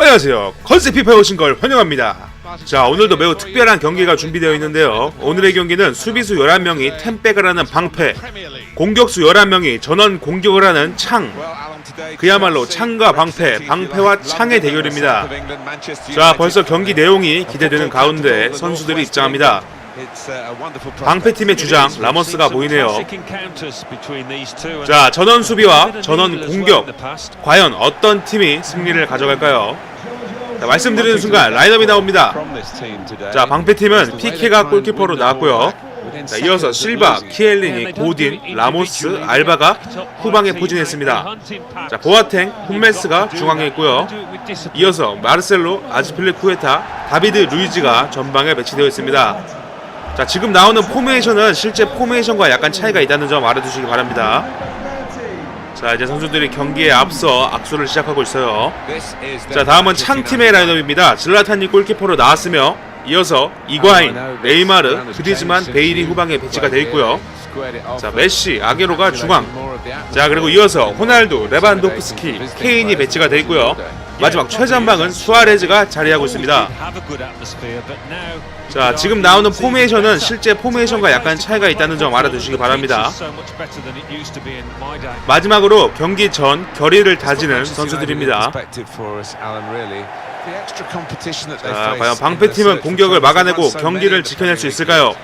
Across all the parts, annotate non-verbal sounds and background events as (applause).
안녕하세요. 컨셉 피파에 오신 걸 환영합니다. 자, 오늘도 매우 특별한 경기가 준비되어 있는데요. 오늘의 경기는 수비수 11명이 템백을 하는 방패, 공격수 11명이 전원 공격을 하는 창, 그야말로 창과 방패, 방패와 창의 대결입니다. 자, 벌써 경기 내용이 기대되는 가운데 선수들이 입장합니다. 방패팀의 주장 라모스가 보이네요. 자, 전원 수비와 전원 공격. 과연 어떤 팀이 승리를 가져갈까요? 자, 말씀드리는 순간 라인업이 나옵니다. 자, 방패팀은 피케가 골키퍼로 나왔고요. 자, 이어서 실바, 키엘리니, 고딘, 라모스, 알바가 후방에 포진했습니다. 자, 보아탱, 홈메스가 중앙에 있고요. 이어서 마르셀로, 아즈필리쿠에타, 다비드 루이즈가 전방에 배치되어 있습니다. 자, 지금 나오는 포메이션은 실제 포메이션과 약간 차이가 있다는 점 알아두시기 바랍니다. 자, 이제 선수들이 경기에 앞서 악수를 시작하고 있어요. 자, 다음은 창팀의 라인업입니다. 질라탄이 골키퍼로 나왔으며 이어서 이과인, 네이마르, 그리즈만, 베일이 후방에 배치가 되어 있고요. 자, 메시, 아게로가 중앙. 자, 그리고 이어서 호날두, 레반도프스키, 케인이 배치가 되어 있고요. 마지막 최전방은 수아레즈가 자리하고 있습니다. 자, 지금 나오는 포메이션은 실제 포메이션과 약간 차이가 있다는 점 알아두시기 바랍니다. 마지막으로 경기 전 결의를 다지는 선수들입니다. 자, 과연 방패팀은 공격을 막아내고 경기를 지켜낼 수 있을까요?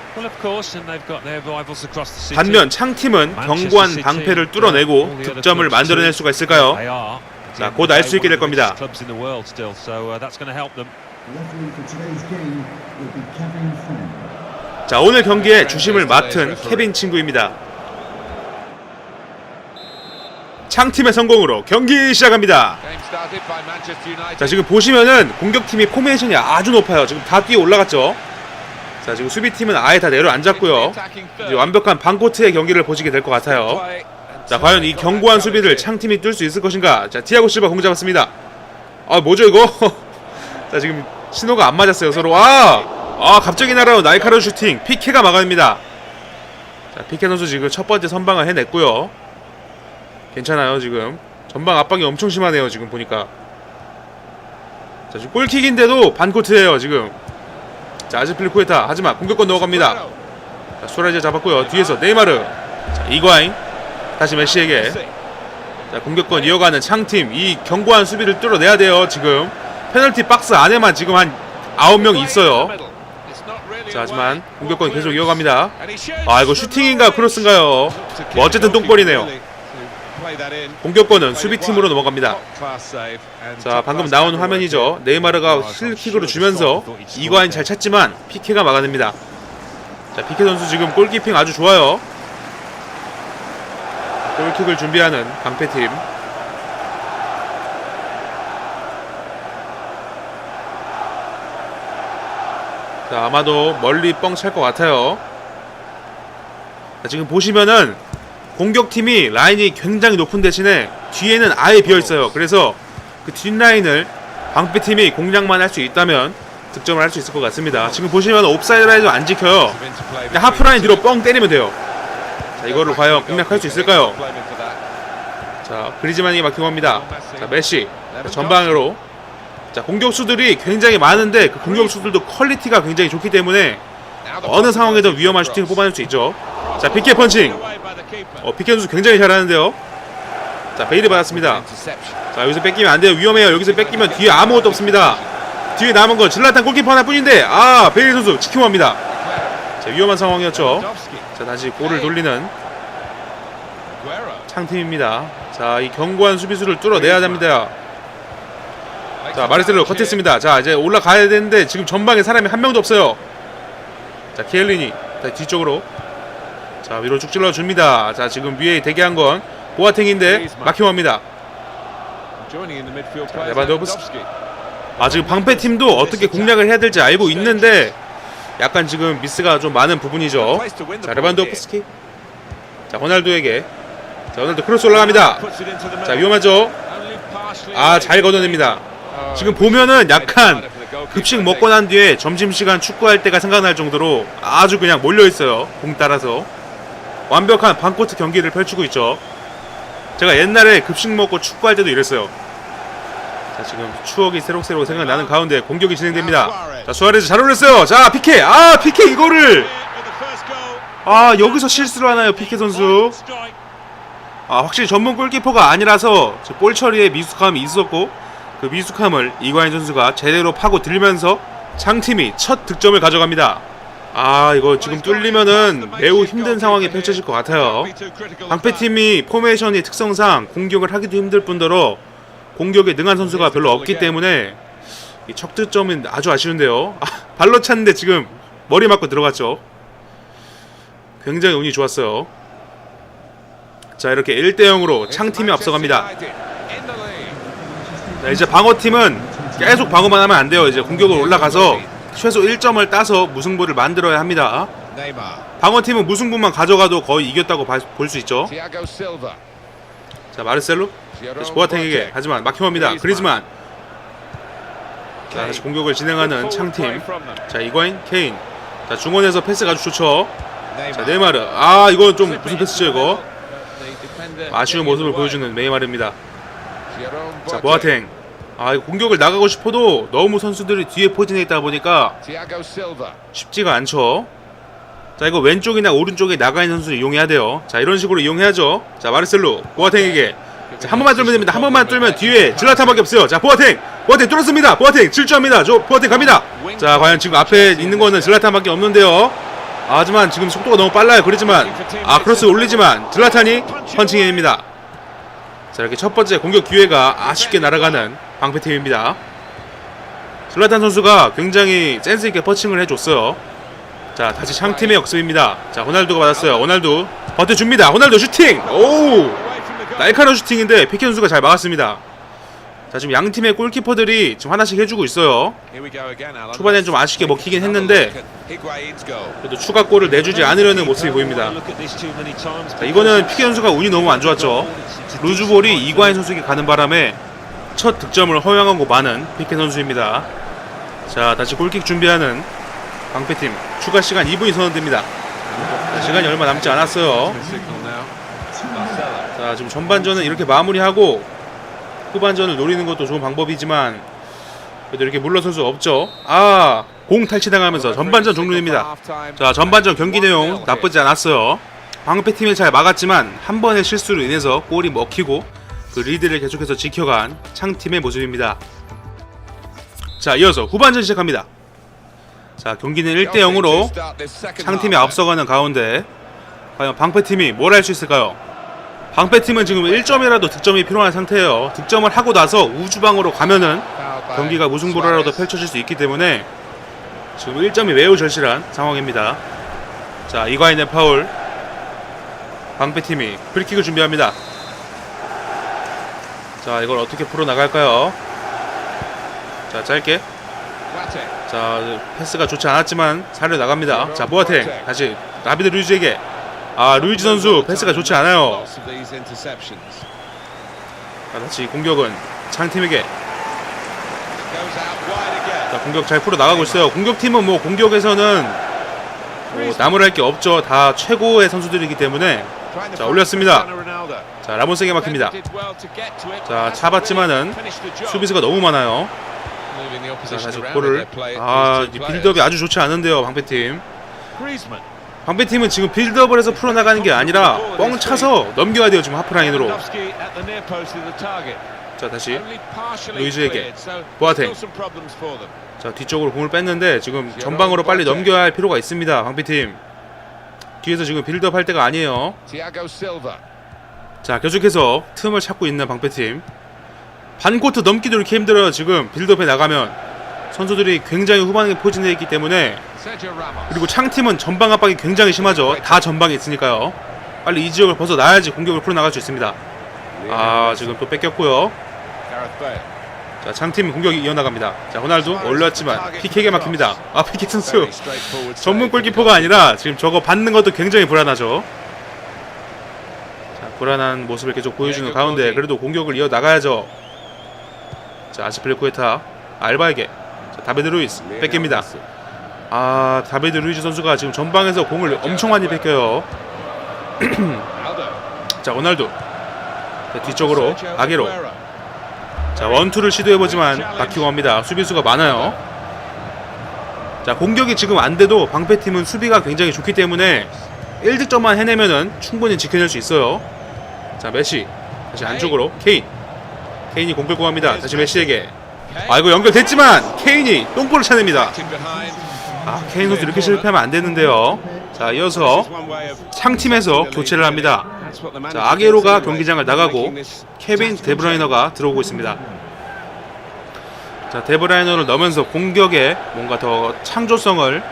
반면 창팀은 견고한 방패를 뚫어내고 득점을 만들어낼 수가 있을까요? 자, 곧 알 수 있게 될 겁니다. 자, 오늘 경기에 주심을 맡은 케빈 친구입니다. 창팀의 성공으로 경기 시작합니다. 자, 지금 보시면은 공격팀이 포메이션이 아주 높아요. 지금 다 뛰어 올라갔죠. 자, 지금 수비팀은 아예 다 내려앉았고요. 이제 완벽한 방코트의 경기를 보시게 될 것 같아요. 자, 과연 이 견고한 수비를 창팀이 뚫을 수 있을 것인가? 자, 티아고 실바 공 잡았습니다. 아, 뭐죠 이거? (laughs) 자, 지금 신호가 안 맞았어요 서로. 아, 아, 갑자기 날아온 날카로운 슈팅. 피케가 막아냅니다. 자, 피케 선수 지금 첫 번째 선방을 해냈고요. 괜찮아요 지금. 전방 압박이 엄청 심하네요 지금 보니까. 자, 지금 골킥인데도 반코트예요 지금. 자, 아즈필리쿠에타 하지만 공격권 넣어갑니다. 자, 수라이제 잡았고요. 뒤에서 네이마르. 자, 이과인. 다시 메시에게. 자, 공격권 이어가는 창팀. 이 견고한 수비를 뚫어내야 돼요 지금. 페널티 박스 안에만 지금 한 9명 있어요. 자, 하지만 공격권 계속 이어갑니다. 아, 이거 슈팅인가 크로스인가요? 뭐 어쨌든 똥벌이네요. 공격권은 수비팀으로 넘어갑니다. 자, 방금 나온 화면이죠. 네이마르가 힐킥으로 주면서 이과인 잘 찼지만 피케가 막아냅니다. 자, 피케 선수 지금 골키핑 아주 좋아요. 골킥을 준비하는 방패팀. 자, 아마도 멀리 뻥 찰 것 같아요. 자, 지금 보시면은 공격팀이 라인이 굉장히 높은 대신에 뒤에는 아예 비어 있어요. 그래서 그 뒷라인을 방패팀이 공략만 할 수 있다면 득점을 할 수 있을 것 같습니다. 지금 보시면 옵사이드 라인도 안 지켜요. 하프라인 뒤로 뻥 때리면 돼요. 자, 이거를 과연 공략할 수 있을까요? 자, 그리즈만이 막히고 합니다. 자, 메시. 자, 전방으로. 자, 공격수들이 굉장히 많은데 그 공격수들도 퀄리티가 굉장히 좋기 때문에 어느 상황에도 위험한 슈팅을 뽑아낼 수 있죠. 자, 피케 펀칭. 어, 피케 선수 굉장히 잘하는데요. 자, 베일이 받았습니다. 자, 여기서 뺏기면 안 돼요. 위험해요. 여기서 뺏기면 뒤에 아무것도 없습니다. 뒤에 남은 건 질라탄 골키퍼 하나뿐인데, 아, 베일 선수 지키고 합니다. 자, 위험한 상황이었죠. 자, 다시 골을 돌리는 창팀입니다. 자, 이 견고한 수비수를 뚫어내야 됩니다. 자, 마르셀로 컷했습니다. 자, 이제 올라가야 되는데 지금 전방에 사람이 한 명도 없어요. 자, 자, 뒤쪽으로 자, 위로 쭉 찔러 줍니다. 자, 지금 위에 대기한 건 보아탱인데 막힘합니다. 레반도프스키. 아, 지금 방패 팀도 어떻게 공략을 해야 될지 알고 있는데 약간 지금 미스가 좀 많은 부분이죠. 자, 레반도프스키. 자, 호날두에게 자, 호날두 크로스 올라갑니다. 자, 위험하죠. 아, 잘 걷어냅니다. 지금 보면은 약간 급식 먹고 난 뒤에 점심시간 축구할 때가 생각날 정도로 아주 그냥 몰려있어요. 공 따라서. 완벽한 반코트 경기를 펼치고 있죠. 제가 옛날에 급식 먹고 축구할 때도 이랬어요. 자 지금 추억이 새록새록 생각나는 가운데 공격이 진행됩니다. 자 수아레즈 잘 올렸어요. 자 피케 아 피케 이거를 아 여기서 실수를 하나요 피케 선수. 아 확실히 전문 골키퍼가 아니라서 저볼 처리에 미숙함이 있었고 그 미숙함을 이과인 선수가 제대로 파고 들면서 창팀이 첫 득점을 가져갑니다. 아 이거 지금 뚫리면은 매우 힘든 상황이 펼쳐질 것 같아요. 방패팀이 포메이션의 특성상 공격을 하기도 힘들 뿐더러 공격에 능한 선수가 별로 없기 때문에 이첫 득점은 아주 아쉬운데요. 아, 발로 찼는데 지금 머리 맞고 들어갔죠. 굉장히 운이 좋았어요. 자 이렇게 1대 0으로 창팀이 앞서갑니다. 자, 이제 방어팀은 계속 방어만 하면 안 돼요. 이제 공격을 올라가서 최소 1점을 따서 무승부를 만들어야 합니다. 방어팀은 무승부만 가져가도 거의 이겼다고 볼 수 있죠. 자 마르셀로? 다시 보아탱에게 하지만 막혀옵니다. 그리즈만. 자 다시 공격을 진행하는 창팀. 자 이과인 케인. 자 중원에서 패스가 아주 좋죠. 자 네이마르. 아 이거 좀 무슨 패스죠 이거? 아쉬운 모습을 보여주는 네이마르입니다. 자 보아탱 아 이거 공격을 나가고 싶어도 너무 선수들이 뒤에 포진해 있다 보니까. 쉽지가 않죠. 자 이거 왼쪽이나 오른쪽에 나가 있는 선수를 이용해야 돼요. 자 이런 식으로 이용해야죠. 자 마르셀로 보아탱에게 자, 한 번만 뚫으면 됩니다. 한 번만 뚫으면 뒤에 질라탄밖에 없어요. 자 보아탱 보아탱 뚫었습니다. 보아탱 질주합니다. 저 보아탱 갑니다. 자 과연 지금 앞에 있는 거는 질라탄밖에 없는데요. 아, 하지만 지금 속도가 너무 빨라요. 그렇지만 아 크로스 올리지만 질라탄이 펀칭입니다. 자 이렇게 첫 번째 공격 기회가 아쉽게 날아가는 방패팀입니다. 질라탄 선수가 굉장히 센스 있게 퍼칭을 해줬어요. 자 다시 창팀의 역습입니다. 자 호날두가 받았어요. 호날두 버텨줍니다. 호날두 슈팅. 오 날카로운 슈팅인데 피케 선수가 잘 막았습니다. 자 지금 양 팀의 골키퍼들이 지금 하나씩 해주고 있어요. 초반엔 좀 아쉽게 먹히긴 했는데 그래도 추가 골을 내주지 않으려는 모습이 보입니다. 자, 이거는 피케 선수가 운이 너무 안 좋았죠. 루즈볼이 이과인 선수에게 가는 바람에 첫 득점을 허용하고 마는 피케 선수입니다. 자 다시 골킥 준비하는 방패팀 추가 시간 2분이 선언됩니다. 자, 시간이 얼마 남지 않았어요. 자 지금 전반전은 이렇게 마무리하고 후반전을 노리는 것도 좋은 방법이지만 그래도 이렇게 물러설 수 없죠. 아 공 탈취당하면서 전반전 종료됩니다. 자 전반전 경기 내용 나쁘지 않았어요. 방패팀이 잘 막았지만 한 번의 실수로 인해서 골이 먹히고 그 리드를 계속해서 지켜간 창팀의 모습입니다. 자 이어서 후반전 시작합니다. 자 경기는 1대 0으로 창팀이 앞서가는 가운데 과연 방패팀이 뭘 할 수 있을까요? 방패팀은 지금 1점이라도 득점이 필요한 상태예요. 득점을 하고 나서 우주방으로 가면은 경기가 무승부라도 펼쳐질 수 있기 때문에 지금 1점이 매우 절실한 상황입니다. 자 이과인의 파울 방패팀이 프리킥을 준비합니다. 자 이걸 어떻게 풀어 나갈까요? 자 짧게 자 패스가 좋지 않았지만 살려 나갑니다. 자 보아탱 다시 라비드 루이즈에게 아 루이즈 선수 패스가 좋지 않아요. 자 다시 공격은 창팀에게 자 공격 잘 풀어 나가고 있어요. 공격팀은 뭐 공격에서는 뭐 나무랄 할게 없죠. 다 최고의 선수들이기 때문에 자 올렸습니다. 자 라몬스에게 막힙니다. 자 잡았지만은 수비수가 너무 많아요. 자 다시 골을 아이 빌드업이 아주 좋지 않은데요 방패팀. 방패팀은 지금 빌드업을 해서 풀어나가는 게 아니라 뻥 차서 넘겨야 돼요 지금 하프라인으로. 자 다시 루이즈에게 보아탱 자 뒤쪽으로 공을 뺐는데 지금 전방으로 빨리 넘겨야 할 필요가 있습니다 방패팀. 뒤에서 지금 빌드업 할 때가 아니에요. 자 계속해서 틈을 찾고 있는 방패팀. 반코트 넘기도 이렇게 힘들어요 지금 빌드업에 나가면. 선수들이 굉장히 후반에 포진되어 있기 때문에. 그리고 창팀은 전방 압박이 굉장히 심하죠. 다 전방에 있으니까요. 빨리 이 지역을 벗어나야지 공격을 풀어나갈 수 있습니다. 아 지금 또 뺏겼고요. 자 창팀 공격이 이어나갑니다. 자 호날두 올렸지만 피케에게 막힙니다. 아 피케 선수. 전문. 골키퍼가 아니라 지금 저거 받는 것도 굉장히 불안하죠. 자 불안한 모습을 계속 보여주는 가운데 그래도 공격을 이어나가야죠. 자 아스필레 쿠에타 알바에게. 자, 다베드 루이스 뺏깁니다 아 다베드 루이즈 선수가 지금 전방에서 공을 엄청 많이 뺏겨요. (clears throat) 자 호날두 자, 뒤쪽으로 아게로. 자 원투를 시도해보지만 막히고 합니다. 수비수가 많아요. 자 공격이 지금 안 돼도 방패팀은 수비가 굉장히 좋기 때문에 1득점만 해내면은 충분히 지켜낼 수 있어요. 자 메시 다시 안쪽으로 케인 케인이 공 끌고 갑니다. 다시 메시에게 아 이거 연결됐지만 케인이 똥볼을 차냅니다. 아 선수 이렇게 실패하면 안 되는데요. 자 이어서 상팀에서 교체를 합니다. 자 아게로가 경기장을 나가고 케빈 데브라이너가 들어오고 있습니다. 자 데브라이너를 넣으면서 공격에 뭔가 더 창조성을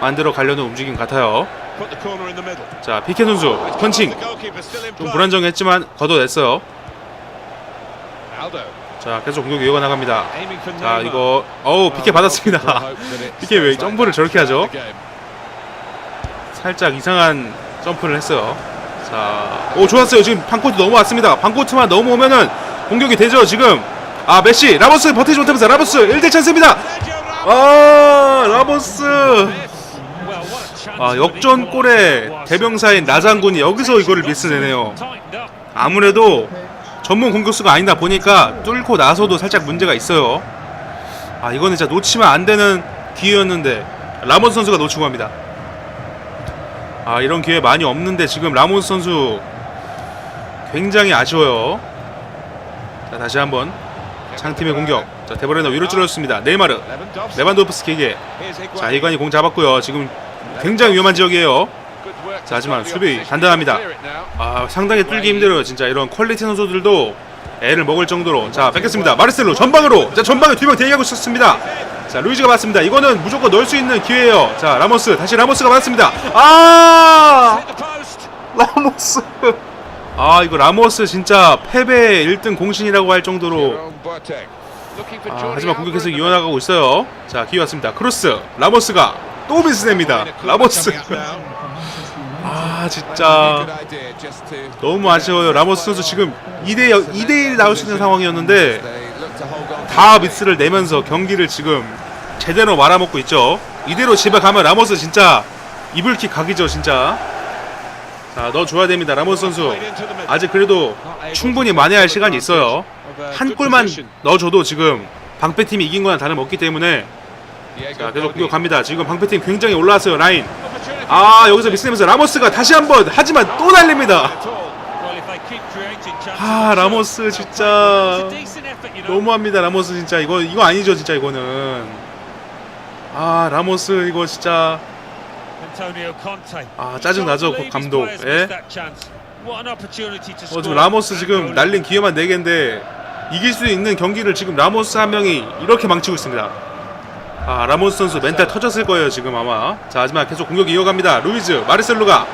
만들어 가려는 움직임 같아요. 자 피케 선수 펀칭 좀. 불안정했지만 걷어냈어요. 자 계속 공격 이어가 나갑니다. 자. 이거 어우 피케 받았습니다. (laughs) 피케 왜 점프를 저렇게 하죠? 살짝 이상한 점프를 했어요. 자, 오 좋았어요. 지금 방코트 넘어왔습니다. 방코트만 넘어오면은 공격이 되죠. 지금 아 메시 라모스 버티지 못하면서 라모스 1대 찬스입니다. 아 라모스 아 역전골의 대명사인 나장군이 여기서 이거를 미스내네요. 아무래도 전문 공격수가 아니다 보니까 뚫고 나서도 살짝 문제가 있어요. 아 이거는 진짜 놓치면 안 되는 기회였는데 라모스 선수가 놓치고 합니다. 아 이런 기회 많이 없는데 지금 라모스 선수 굉장히 아쉬워요. 자 다시 한번 창팀의 공격. 자 데버레너 위로 찔러줬습니다. 네이마르 레반도프스키에게 자 이관이 공 잡았고요. 지금 굉장히 위험한 지역이에요. 자, 하지만 수비 단단합니다. 아 상당히 뚫기 힘들어요. 진짜 이런 퀄리티 선수들도 애를 먹을 정도로 자 뺏겼습니다. 마르셀로 전방으로 자 전방에 두 명 대기하고 있었습니다. 자 루이즈가 맞습니다. 이거는 무조건 넣을 수 있는 기회예요. 자 라모스 다시 라모스가 맞습니다. 아 라모스 아 이거 라모스 진짜 패배 1등 공신이라고 할 정도로 아, 하지만 공격 계속 이어나가고 있어요. 자 기회 왔습니다. 크로스 라모스가 또 미스냅니다. 라모스 아 진짜 너무 아쉬워요. 라모스 선수 지금 2대 2대 1 나올 수 있는 상황이었는데 다 미스를 내면서 경기를 지금 제대로 말아먹고 있죠. 이대로 집에 가면 라모스 진짜 이불킥 각이죠, 진짜. 자, 너 줘야 됩니다, 라모스 선수. 아직 그래도 충분히 만회할 시간이 있어요. 한 골만 넣어줘도 지금 방패팀이 이긴 거나 다름없기 때문에 자, 계속 공격 갑니다. 지금 방패팀 굉장히 올라왔어요, 라인. 아, 여기서 미스내면서 라모스가 다시 한번 하지만 또 날립니다. 아, 라모스 진짜 너무합니다, 라모스 진짜 이거 이거 아니죠, 진짜 이거는. 아, 라모스 이거 진짜 아 짜증 나죠 그 감독. 예? 어, 지금 라모스 지금 날린 기회만 4개인데 이길 수 있는 경기를 지금 라모스 한 명이 이렇게 망치고 있습니다. 아 라모스 선수 멘탈 터졌을 거예요 지금 아마. 자 하지만 계속 공격이 이어갑니다. 루이즈 마르셀로가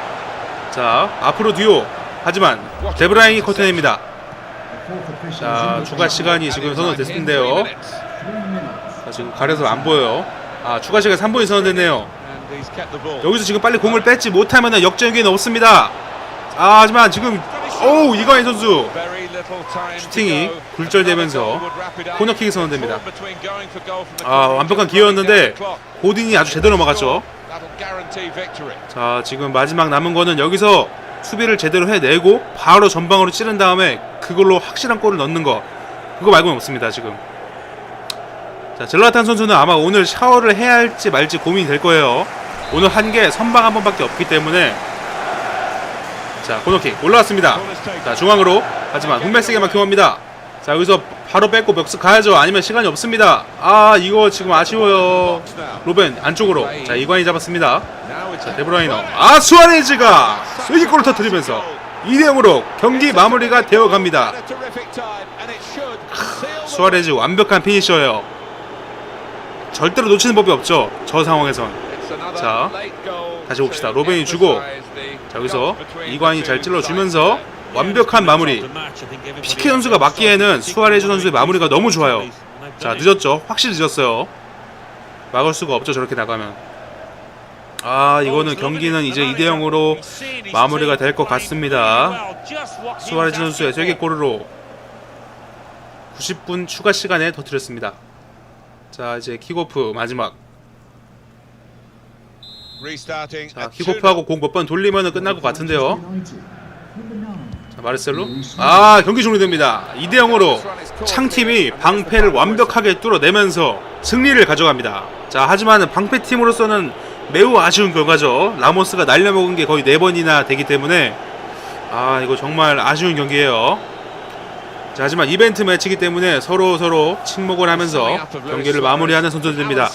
자 앞으로 뒤로 하지만 데브라잉이 커튼입니다. 자 추가 시간이 지금 선언됐는데요. 자, 지금 가려서 안 보여요. 아 추가 시간 3분이 선언됐네요. 여기서 지금 빨리 공을 뺏지 못하면 역전 기회는 없습니다. 아, 하지만 지금 오우 이관희 선수 슈팅이 굴절되면서 코너킥이 선언됩니다. 아 완벽한 기회였는데 고딘이 아주 제대로 막았죠. 자 지금 마지막 남은 거는 여기서 수비를 제대로 해내고 바로 전방으로 찌른 다음에 그걸로 확실한 골을 넣는 거 그거 말고는 없습니다 지금. 자 젤라탄 선수는 아마 오늘 샤워를 해야 할지 말지 고민이 될 거예요. 오늘 한개 선방 한 번밖에 없기 때문에 자 코너킥 올라왔습니다. 자 중앙으로 하지만 hummel스에게 막혀옵니다. 자 여기서 바로 뺏고 멱스 가야죠. 아니면 시간이 없습니다. 아 이거 지금 아쉬워요. 로벤 안쪽으로 자 이관이 잡았습니다. 자 데브라이너 아 수아레즈가 쐐기골을 터뜨리면서 2대 0으로 경기 마무리가 되어 갑니다. 수아레즈 완벽한 피니셔예요. 절대로 놓치는 법이 없죠. 저 상황에선. 자, 다시 봅시다. 로벤이 주고 자 여기서 이관이 잘 찔러주면서 완벽한 마무리. 피케 선수가 막기에는 수아레즈 선수의 마무리가 너무 좋아요. 자 늦었죠. 확실히 늦었어요. 막을 수가 없죠. 저렇게 나가면. 아 이거는 경기는 이제 2대 0으로 마무리가 될 것 같습니다. 수아레즈 선수의 쐐기골으로 90분 추가 시간에 터뜨렸습니다. 자 이제 킥오프 마지막. 자 킥오프하고 공 몇 번 돌리면 끝날 것 같은데요. 자, 마르셀로. 아, 경기 종료됩니다. 2대 0으로 창팀이 방패를 완벽하게 뚫어내면서 승리를 가져갑니다. 자, 하지만 방패팀으로서는 매우 아쉬운 결과죠. 라모스가 날려먹은 게 거의 4번이나 되기 때문에 아, 이거 정말 아쉬운 경기예요. 자, 하지만 이벤트 매치이기 때문에 서로 서로 침묵을 하면서 경기를 마무리하는 선수들입니다.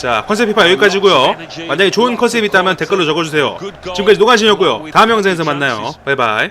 자, 컨셉 피파 여기까지고요. 만약에 좋은 컨셉이 있다면 댓글로 적어주세요. 지금까지 노가신이었고요. 다음 영상에서 만나요. 바이바이.